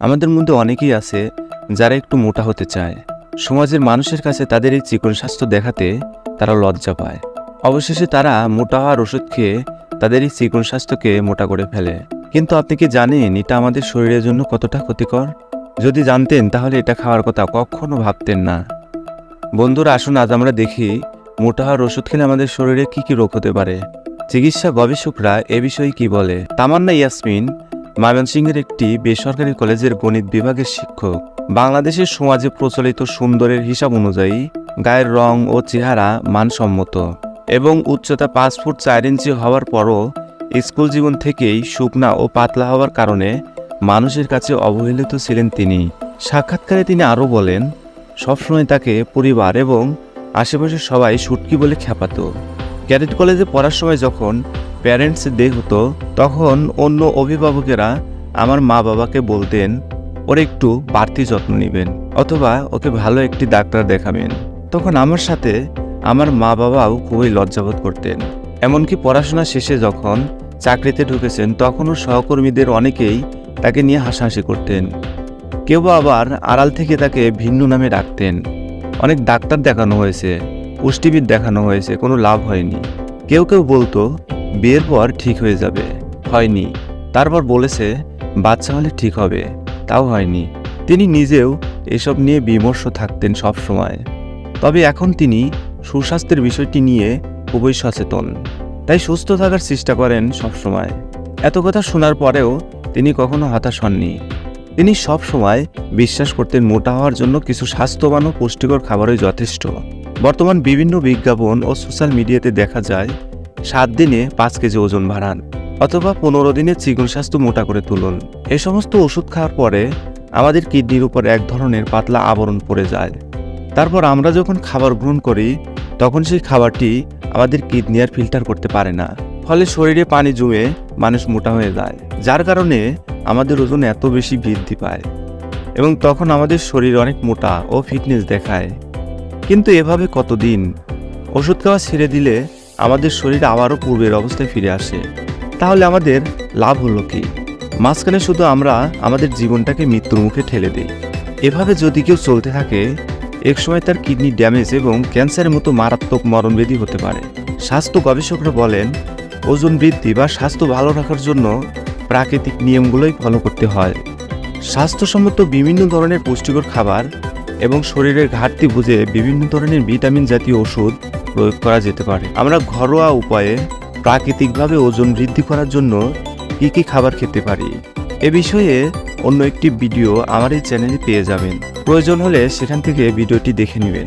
আমাদের মধ্যে অনেকেই আছে যারা একটু মোটা হতে চায়। সমাজের মানুষের কাছে তাদের এই চিকন স্বাস্থ্য দেখাতে তারা লজ্জা পায়। অবশেষে তারা মোটা হওয়ার ওষুধ খেয়ে তাদের এই চিকন স্বাস্থ্যকে মোটা করে ফেলে। কিন্তু আপনি কি জানেন এটা আমাদের শরীরের জন্য কতটা ক্ষতিকর? যদি জানতেন তাহলে এটা খাওয়ার কথা কখনো ভাবতেন না। বন্ধুরা, আসুন আজ আমরা দেখি মোটা হওয়ার ওষুধ খেলে আমাদের শরীরে কি কি রোগ হতে পারে। চিকিৎসা গবেষকরা এ বিষয়ে কি বলে? তামান্না ইয়াসমিন ময়মনসিংহের একটি বেসরকারি কলেজের গণিত বিভাগের শিক্ষক। বাংলাদেশের সমাজে প্রচলিত সুন্দরের হিসাব অনুযায়ী গায়ের রং ও চেহারা মানসম্মত এবং উচ্চতা পাঁচ ফুট চার ইঞ্চি হওয়ার পরও স্কুল জীবন থেকেই শুকনা ও পাতলা হওয়ার কারণে মানুষের কাছে অবহেলিত ছিলেন তিনি। সাক্ষাৎকারে তিনি আরও বলেন, সবসময় তাকে পরিবার এবং আশেপাশের সবাই সুটকি বলে খ্যাপাতো। ক্যাডেট কলেজে পড়ার সময় যখন প্যারেন্টস ডে হতো তখন অন্য অভিভাবকেরা আমার মা বাবাকে বলতেন, ওর একটু বাড়তি যত্ন নেবেন অথবা ওকে ভালো একটি ডাক্তার দেখাবেন। তখন আমার সাথে আমার মা বাবাও খুবই লজ্জাবোধ করতেন। এমনকি পড়াশোনা শেষে যখন চাকরিতে ঢুকেছেন, তখনও সহকর্মীদের অনেকেই তাকে নিয়ে হাসাহাসি করতেন। কেউ আবার আড়াল থেকে তাকে ভিন্ন নামে ডাকতেন। অনেক ডাক্তার দেখানো হয়েছে, পুষ্টিবিদ দেখানো হয়েছে, কোনো লাভ হয়নি। কেউ কেউ বলতো বিয়ের পর ঠিক হয়ে যাবে। হয়নি। তারপর বলেছে, বাচ্চা হলে ঠিক হবে। তাও হয়নি। তিনি নিজেও এসব নিয়ে বিমর্ষ থাকতেন সব সময় তবে এখন তিনি সুস্বাস্থ্যের বিষয়টি নিয়ে খুবই সচেতন। তাই সুস্থ থাকার চেষ্টা করেন সবসময়। এত কথা শোনার পরেও তিনি কখনো হতাশ হননি। তিনি সব সময় বিশ্বাস করতেন মোটা হওয়ার জন্য কিছু স্বাস্থ্যবান ও পুষ্টিকর খাবারই যথেষ্ট। বর্তমান বিভিন্ন বিজ্ঞাপন ও সোশ্যাল মিডিয়াতে দেখা যায় সাত দিনে পাঁচ কেজি ওজন বাড়ান, অথবা পনেরো দিনে চিকন স্বাস্থ্য মোটা করে তুলুন। এ সমস্ত ওষুধ খাওয়ার পরে আমাদের কিডনির উপর এক ধরনের পাতলা আবরণ পড়ে যায়। তারপর আমরা যখন খাবার গ্রহণ করি, তখন সেই খাবারটি আমাদের কিডনি আর ফিল্টার করতে পারে না। ফলে শরীরে পানি জমে মানুষ মোটা হয়ে যায়, যার কারণে আমাদের ওজন এত বেশি বৃদ্ধি পায় এবং তখন আমাদের শরীর অনেক মোটা ও ফিটনেস দেখায়। কিন্তু এভাবে কতদিন ওষুধ খাওয়া ছেড়ে দিলে আমাদের শরীর আবারও পূর্বের অবস্থায় ফিরে আসে। তাহলে আমাদের লাভ হলো কি? মাঝখানে শুধু আমরা আমাদের জীবনটাকে মৃত্যুর মুখে ঠেলে দিই। এভাবে যদি কেউ চলতে থাকে, একসময় তার কিডনি ড্যামেজ এবং ক্যান্সারের মতো মারাত্মক মরণবেদী হতে পারে। স্বাস্থ্য গবেষকরা বলেন, ওজন বৃদ্ধি বা স্বাস্থ্য ভালো রাখার জন্য প্রাকৃতিক নিয়মগুলোই ফলো করতে হয়। স্বাস্থ্যসম্মত বিভিন্ন ধরনের পুষ্টিকর খাবার এবং শরীরের ঘাটতি বুঝে বিভিন্ন ধরনের ভিটামিন জাতীয় ওষুধ প্রয়োগ করা যেতে পারে। আমরা ঘরোয়া উপায়ে প্রাকৃতিকভাবে ওজন বৃদ্ধি করার জন্য কি কি খাবার খেতে পারি, এ বিষয়ে অন্য একটি ভিডিও আমার এই চ্যানেলে পেয়ে যাবেন। প্রয়োজন হলে সেখান থেকে ভিডিওটি দেখে নেবেন।